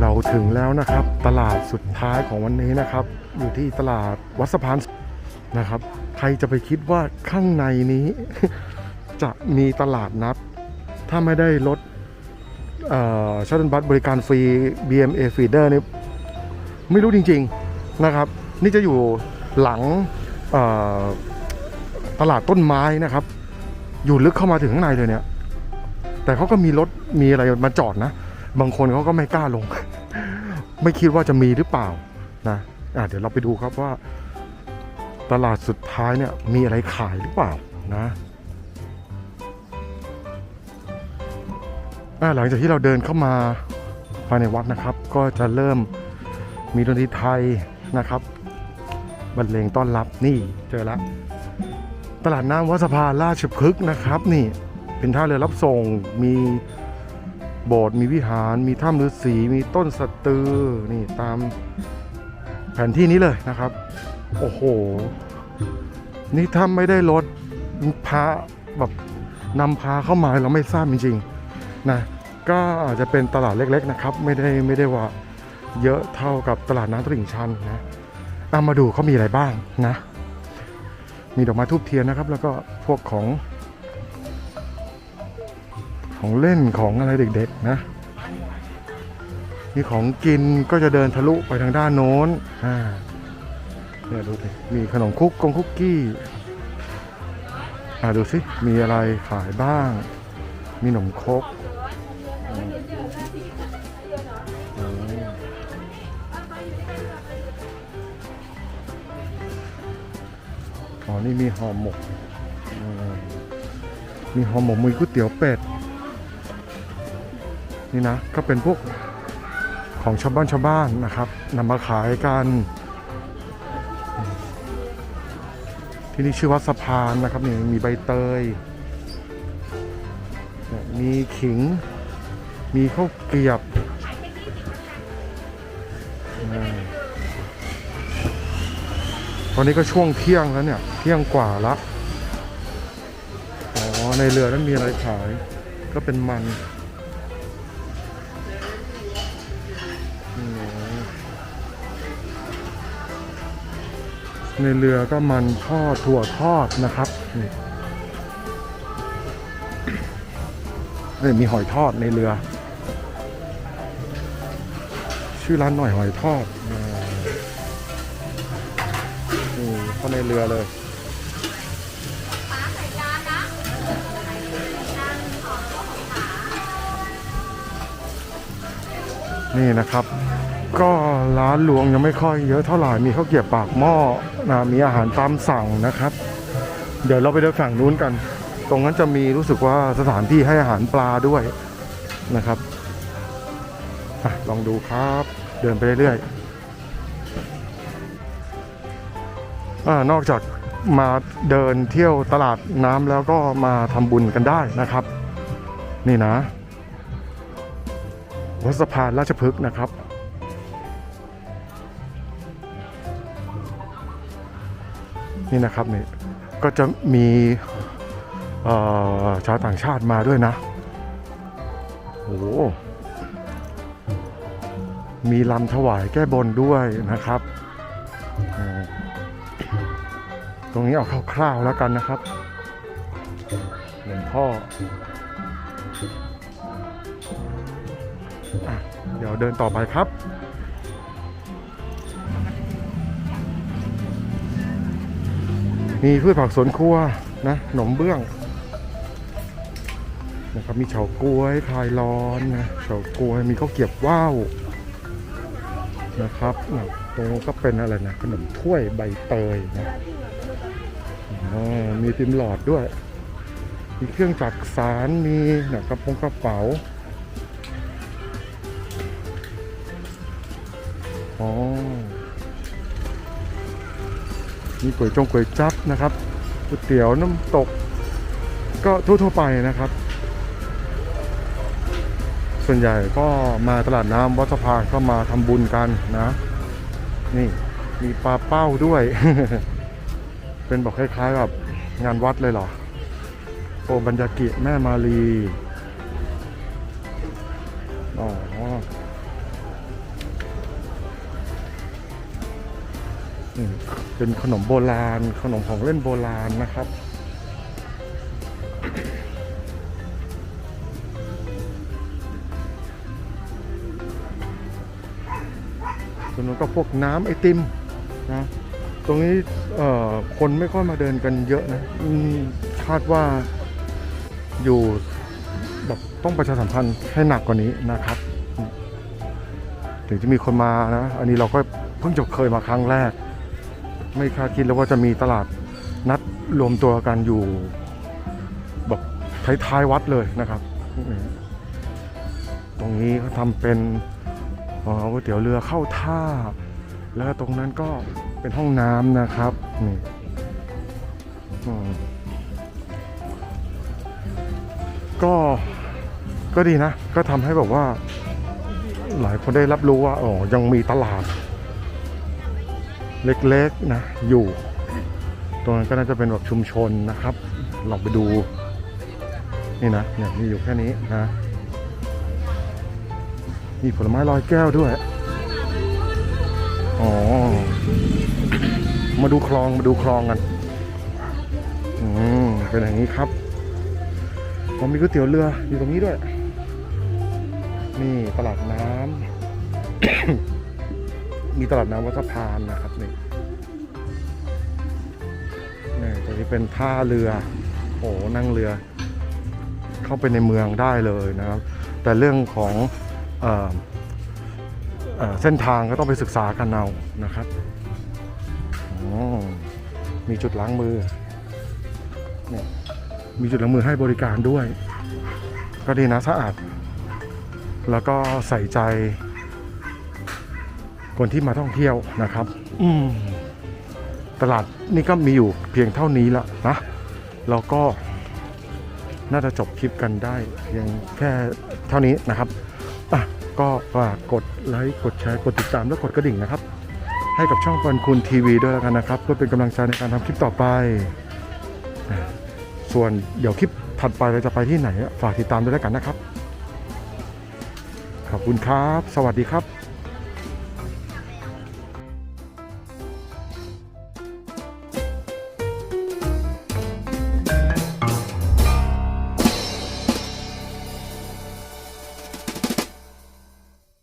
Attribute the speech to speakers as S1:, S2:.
S1: เราถึงแล้วนะครับ ตลาดสุดท้ายของวันนี้นะครับ อยู่ที่ตลาดวัดสะพานนะครับ ใครจะไปคิดว่าข้างในนี้ จะมีตลาดนัด ถ้าไม่ได้รถชัตเติลบัสบริการฟรี BMA Feeder นี่ไม่รู้จริง ๆนะครับ นี่จะอยู่หลังตลาดต้นไม้นะครับ อยู่ลึกเข้ามาถึงข้างในเลยเนี่ย แต่เขาก็มีรถมีอะไรมาจอดนะ บางคนเขาก็ไม่กล้าลง ไม่คิดว่าจะมีหรือเปล่านะอะเดี๋ยวเราไปดูครับว่า ตลาดสุดท้ายเนี่ยมีอะไรขายหรือเปล่านะหลังจากที่เราเดินเข้ามาภายในวัดนะครับ ก็จะเริ่มมีดนตรีไทยนะครับบรรเลงต้อนรับนี่เจอแล้วตลาดน้ำวัดสะพานราชพฤกษ์นะครับ นี่เป็นท่าเรือรับส่งมี โบสถ์มีวิหาร มีถ้ำฤาษีมีต้นสตือนี่ตามแผนที่นี้เลยนะครับ โอ้โห นี่ถ้าไม่ได้รถพาแบบนำพาเข้ามาเราไม่ทราบจริงๆนะก็อาจจะเป็นตลาดเล็ก ๆนะครับ ไม่ได้ไม่ได้ว่าเยอะเท่ากับตลาดน้ำตลิ่งชันนะเอามาดูเขามีอะไรบ้างนะ มีดอกไม้ทูบเทียนนะครับ แล้วก็พวกของ ของเล่นของอะไรเด็กๆนะมีของกินก็จะเดินทะลุไปทางด้านโน้นอ่าเนี่ยดูสิมีขนมคุกกงคุกกี้อ่าดูสิมีอะไรขายบ้าง มีขนมคกอ๋อนี่มีห่อหมกมมีห่อหมกมีก๋วยเตี๋ยวเป็ด นี่นะก็เป็นพวกของชาวบ้านชาวบ้านนะครับนำมาขายกัน ที่นี่ชื่อว่าสะพานนะครับนี่มีใบเตยเนี่ยมีขิง มีข้าวเกรียบตอนนี้ก็ช่วงเที่ยงแล้วเนี่ยเที่ยงกว่าละอ๋อในเรือนั้นมีอะไรขาย ก็เป็นมัน ในเรือก็มันทอดถั่วทอดนะครับนี่นี่มีหอยทอดในเรือ ชื่อร้านหน่อยหอยทอดนี่เข้าในเรือเลยนี่นะครับ ก็ร้านหลวงยังไม่ค่อยเยอะเท่าไหร่มีข้าวเกี๊ยวปากหม้อนะมีอาหารตามสั่งนะครับ เดี๋ยวเราไปเดินฝั่งนู้นกัน ตรงนั้นจะมีรู้สึกว่าสถานที่ให้อาหารปลาด้วยนะครับอลองดูครับ เดินไปเรื่อยๆอนอกจากมาเดินเที่ยวตลาดน้ำแล้วก็มาทำบุญกันได้นะครับ นี่นะวัดสะพานราชพฤกษ์นะครับ นี่นะครับนี่ก็จะมีชาวต่างชาติมาด้วยนะโอ้โหมีลำถวายแก้บนด้วยนะครับ ตรงนี้เอาคร่าวๆแล้วกันนะครับหลวงพ่ออเดี๋ยวเดินต่อไปครับ มีพืชผักสวนครัวนะขนมเบื้องนะครับมีเฉาก๊วยคลายร้อนนะเฉาก๊วยมีข้าวเกียบว่าวนะครับนะตรงนู้ก็เป็นอะไรนะขนมถ้วยใบเตยนะมีติมหลอดด้วย มีเครื่องจักสารมีนะกระโปรงกระเป๋าอ๋อ มีก๋วยจงก๋วยจั๊บนะครับก๋วยเตี๋ยวน้ำตก ก็ทั่วๆไปนะครับ ส่วนใหญ่ก็มาตลาดน้ำวัดสะพานก็มาทำบุญกันนะ นี่มีปลาเป้าด้วย เป็นบอกคล้ายๆแบบงานวัดเลยเหรอ โอบัญญากิแม่มาลีอ๋อ เป็นขนมโบราณ ขนมของเล่นโบราณนะครับ ส่วนนู้นก็พวกน้ำไอติมนะ ตรงนี้คนไม่ค่อยมาเดินกันเยอะนะคาดว่าอยู่แบบต้องประชาสัมพันธ์ให้หนักกว่านี้นะครับ ถึงจะมีคนมานะ อันนี้เราก็เพิ่งจะเคยมาครั้งแรก ไม่คาดคิดเลยว่าจะมีตลาดนัดรวมตัวกันอยู่แบบท้ายๆวัดเลยนะครับ ตรงนี้เขาทำเป็นเอ่อก๋วยเตี๋ยวเรือเข้าท่า แล้วตรงนั้นก็เป็นห้องน้ำนะครับนี่ก็ก็ดีนะ ก็ทำให้แบบว่า หลายคนได้รับรู้ว่าอ๋อยังมีตลาด เล็กๆนะอยู่ ตรงนั้นก็น่าจะเป็นแบบชุมชนนะครับลองไปดู นี่นะเนี่ยมีอยู่แค่นี้นะมีผลไม้ลอยแก้วด้วย อ๋อ มาดูคลองมาดูคลองกัน อืม เป็นอย่างนี้ครับผมมีก๋วยเตี๋ยวเรืออยู่ตรงนี้ด้วย นี่ตลาดน้ำ มีตลาดน้ำวัดสะพานนะครับนี่นี่ตรงนี้เป็นท่าเรือ โอ้นั่งเรือ เข้าไปในเมืองได้เลยนะครับ แต่เรื่องของเออเออเส้นทางก็ต้องไปศึกษากันเอานะครับมีจุดล้างมือนี่มีจุดล้างมือให้บริการด้วย ก็ดีนะสะอาด แล้วก็ใส่ใจ คนที่มาท่องเที่ยวนะครับ อืมตลาดนี่ก็มีอยู่เพียงเท่านี้ละนะแล้วก็น่าจะจบคลิปกันได้เพียงแค่เท่านี้นะครับอะก็ฝากกดไลค์กดแชร์กดติดตามและกดกระดิ่งนะครับ ให้กับช่องปันคุณทีวีด้วยแล้วกันนะครับ เพื่อเป็นกำลังใจในการทำคลิปต่อไปอะส่วนเดี๋ยวคลิปถัดไปเราจะไปที่ไหนอะฝากติดตามด้วยแล้วกันนะครับ ขอบคุณครับ สวัสดีครับ